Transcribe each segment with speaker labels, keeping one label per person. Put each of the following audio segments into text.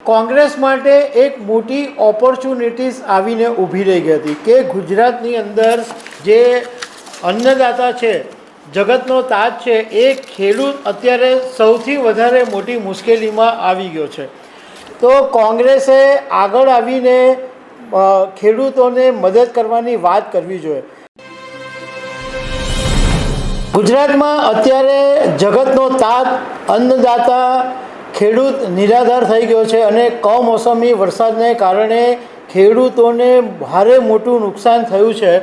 Speaker 1: કોંગ્રેસ માટે એક મોટી ઓપોર્ચ્યુનિટીઝ આવીને ઊભી રહી ગઈ હતી કે ગુજરાતની અંદર જે અન્નદાતા છે, જગતનો તાજ છે, એ ખેડૂત અત્યારે સૌથી વધારે મોટી મુશ્કેલીમાં આવી ગયો છે. તો કોંગ્રેસે આગળ આવીને ખેડૂતોને મદદ કરવાની વાત કરવી જોઈએ. ગુજરાતમાં અત્યારે જગતનો તાત અન્નદાતા ખેડૂત નિરાધાર થઈ ગયો છે અને કમોસમી વરસાદને કારણે ખેડૂતોને ભારે મોટું નુકસાન થયું છે.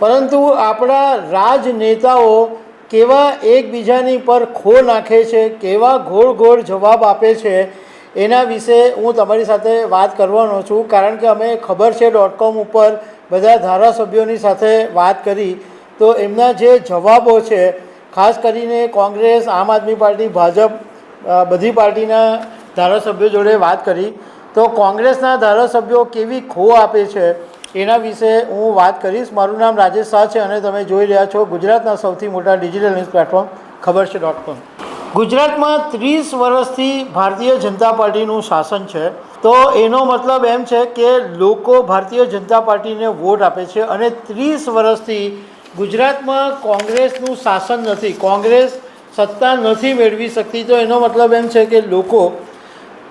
Speaker 1: પરંતુ આપણા રાજનેતાઓ કેવા એકબીજાની પર ખો નાખે છે, કેવા ગોળ ગોળ જવાબ આપે છે, એના વિશે હું તમારી સાથે વાત કરવાનો છું. કારણ કે અમે ખબર છે ડોટ કોમ ઉપર બધા ધારાસભ્યોની સાથે વાત કરી. તો એમના જે જવાબો છે, ખાસ કરીને કોંગ્રેસ, આમ આદમી પાર્ટી, ભાજપ બધી પાર્ટીના ધારાસભ્યો જોડે વાત કરી. તો કોંગ્રેસના ધારાસભ્યો કેવી ખો આપે છે એના વિશે હું વાત કરીશ. મારું નામ રાજેશ શાહ છે અને તમે જોઈ રહ્યા છો ગુજરાતના સૌથી મોટા ડિજિટલ ન્યૂઝ પ્લેટફોર્મ, ખબર છે ડોટ કોમ ગુજરાતમાં ત્રીસ વર્ષથી ભારતીય જનતા પાર્ટીનું શાસન છે. તો એનો મતલબ એમ છે કે લોકો ભારતીય જનતા પાર્ટીને વોટ આપે છે અને ત્રીસ વર્ષથી ગુજરાતમાં કોંગ્રેસનું શાસન નથી. કોંગ્રેસ સત્તા નથી મેળવી શકતી, તો એનો મતલબ એમ છે કે લોકો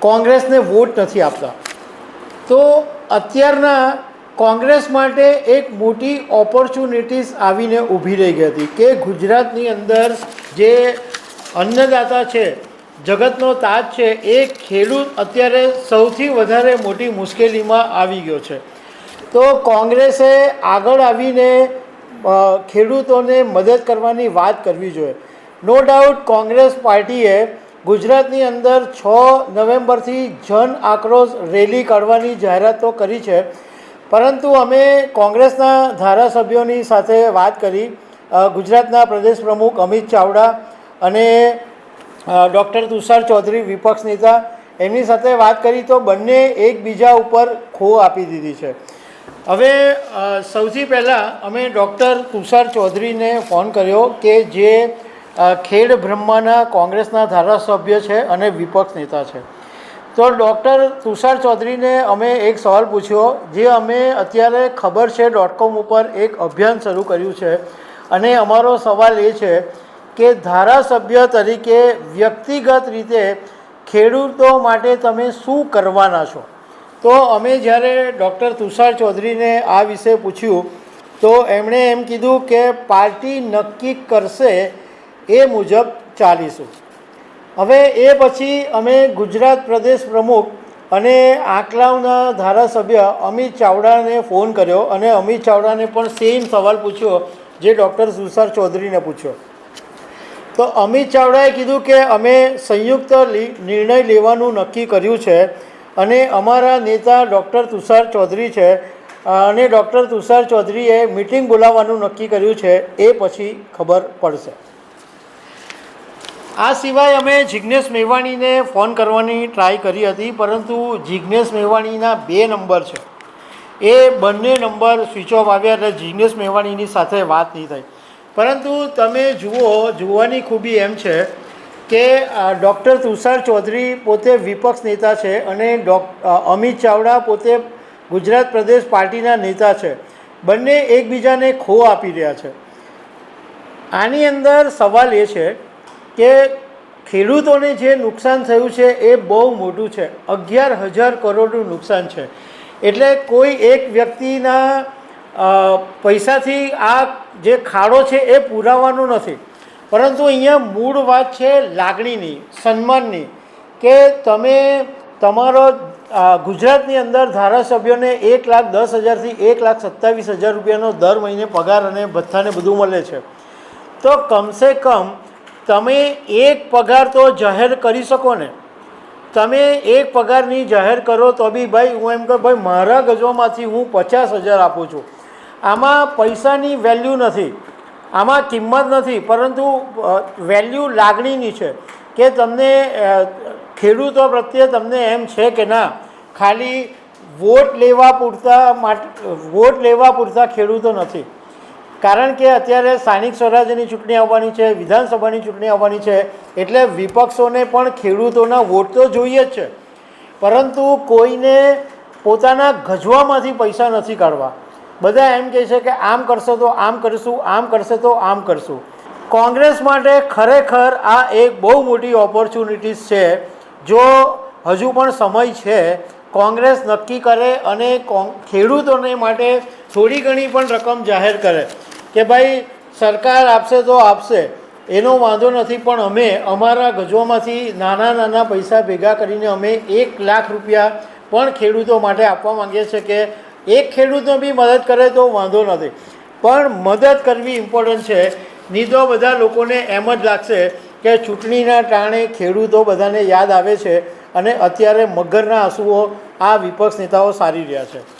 Speaker 1: કોંગ્રેસને વોટ નથી આપતા. તો અત્યારના કોંગ્રેસ માટે એક મોટી ઓપોર્ચ્યુનિટીઝ આવીને ઊભી રહી ગઈ હતી કે ગુજરાતની અંદર જે અન્નદાતા છે, જગતનો તાજ છે, એ ખેડૂત અત્યારે સૌથી વધારે મોટી મુશ્કેલીમાં આવી ગયો છે. તો કોંગ્રેસે આગળ આવીને ખેડૂતોને મદદ કરવાની વાત કરવી જોઈએ. નો ડાઉટ કોંગ્રેસ પાર્ટીએ ગુજરાતની અંદર છ નવેમ્બરથી જન આક્રોશ રેલી કાઢવાની જાહેરાત કરી છે. પરંતુ અમે કોંગ્રેસના ધારાસભ્યોની સાથે વાત કરી. ગુજરાતના પ્રદેશ પ્રમુખ અમિત ચાવડા અને ડૉક્ટર તુષાર ચૌધરી વિપક્ષ નેતા એમની સાથે વાત કરી તો બંને એકબીજા ઉપર ખો આપી દીધી છે. હવે સૌથી પહેલાં અમે ડૉક્ટર તુષાર ચૌધરીને ફોન કર્યો કે જે ખેડ બ્રહ્માના કોંગ્રેસના ધારાસભ્ય છે અને વિપક્ષ નેતા છે. તો ડૉક્ટર તુષાર ચૌધરીને અમે એક સવાલ પૂછ્યો, જે અમે અત્યારે ખબર છે ડોટ કોમ ઉપર એક અભિયાન શરૂ કર્યું છે. અને અમારો સવાલ એ છે કે ધારાસભ્ય તરીકે વ્યક્તિગત રીતે ખેડૂતો માટે તમે શું કરવાના છો? તો અમે જ્યારે ડૉક્ટર તુષાર ચૌધરીને આ વિશે પૂછ્યું, તો એમણે એમ કીધું કે પાર્ટી નક્કી કરશે એ મુજબ ચાલીશું. હવે એ પછી અમે ગુજરાત પ્રદેશ પ્રમુખ અને આંકલાવના ધારાસભ્ય અમિત ચાવડાને ફોન કર્યો અને અમિત ચાવડાને પણ સેમ સવાલ પૂછ્યો જે ડૉક્ટર તુષાર ચૌધરીને પૂછ્યો. તો અમિત ચાવડાએ કીધું કે અમે સંયુક્ત નિર્ણય લેવાનું નક્કી કર્યું છે અને અમારા નેતા ડૉક્ટર તુષાર ચૌધરી છે અને ડૉક્ટર તુષાર ચૌધરીએ મિટિંગ બોલાવવાનું નક્કી કર્યું છે, એ પછી ખબર પડશે. આ સિવાય અમે જિજ્ઞેશ મેવાણીને ફોન કરવાની ટ્રાય કરી હતી, પરંતુ જિજ્ઞેશ મેવાણીના બે નંબર છે. એ બંને નંબર સ્વિચ ઓફ આવ્યા એટલે જિજ્ઞેશ મેવાણીની સાથે વાત નહીં થઈ. પરંતુ તમે જુઓ, જોવાની ખૂબી એમ છે કે ડૉક્ટર તુષાર ચૌધરી પોતે વિપક્ષ નેતા છે અને ડોક અમિત ચાવડા પોતે ગુજરાત પ્રદેશ પાર્ટીના નેતા છે. બંને એકબીજાને ખો આપી રહ્યા છે. આની અંદર સવાલ એ છે કે ખેડૂતોને જે નુકસાન થયું છે એ બહુ મોટું છે. અગિયાર હજાર કરોડનું નુકસાન છે. એટલે કોઈ એક વ્યક્તિના પૈસાથી આ જે ખાડો છે એ પુરાવાનો નથી. પરંતુ અહીંયા મૂળ વાત છે લાગણીની, સન્માનની, કે તમે તમારો ગુજરાતની અંદર ધારાસભ્યોને એક લાખ દસ હજારથી એક લાખ સત્તાવીસ હજાર રૂપિયાનો દર મહિને પગાર અને ભથ્થાને બધું મળે છે. તો કમસે કમ તમે એક પગાર તો જાહેર કરી શકો ને. તમે એક પગારની જાહેર કરો તો બી ભાઈ હું એમ કહું, ભાઈ, મારા ગજવામાંથી હું પચાસ હજાર આપું છું. આમાં પૈસાની વેલ્યુ નથી. આમાં કિંમત નથી, પરંતુ વેલ્યુ લાગણીની છે કે તમને ખેડૂતો પ્રત્યે તમને એમ છે કે ના, ખાલી વોટ લેવા પૂરતા વોટ લેવા પૂરતા ખેડૂતો નથી. કારણ કે અત્યારે સ્થાનિક સ્વરાજ્યની ચૂંટણી આવવાની છે, વિધાનસભાની ચૂંટણી આવવાની છે, એટલે વિપક્ષોને પણ ખેડૂતોના વોટ તો જોઈએ જ છે. પરંતુ કોઈને પોતાના ગજવામાંથી પૈસા નથી કાઢવા. બધા એમ કહે છે કે આમ કરશો તો આમ કરીશું, આમ કરશે તો આમ કરશું. કોંગ્રેસ માટે ખરેખર આ એક બહુ મોટી ઓપોર્ચ્યુનિટીઝ છે. જો હજુ પણ સમય છે, કોંગ્રેસ નક્કી કરે અને ખેડૂતોને માટે થોડી ઘણી પણ રકમ જાહેર કરે. કે ભાઈ, સરકાર આપશે તો આપશે. એનો વાંધો નથી, પણ અમે અમારા ગજવામાંથી નાના નાના પૈસા ભેગા કરીને અમે એક લાખ રૂપિયા પણ ખેડૂતો માટે આપવા માંગીએ છીએ કે એક ખેડૂતનો બી મદદ કરે તો વાંધો નથી. પણ મદદ કરવી ઇમ્પોર્ટન્ટ છે. નહીં બધા લોકોને એમ જ લાગશે કે ચૂંટણીના ટાણે ખેડૂતો બધાને યાદ આવે છે અને અત્યારે મગરના આંસુઓ આ વિપક્ષ નેતાઓ સારી રહ્યા છે.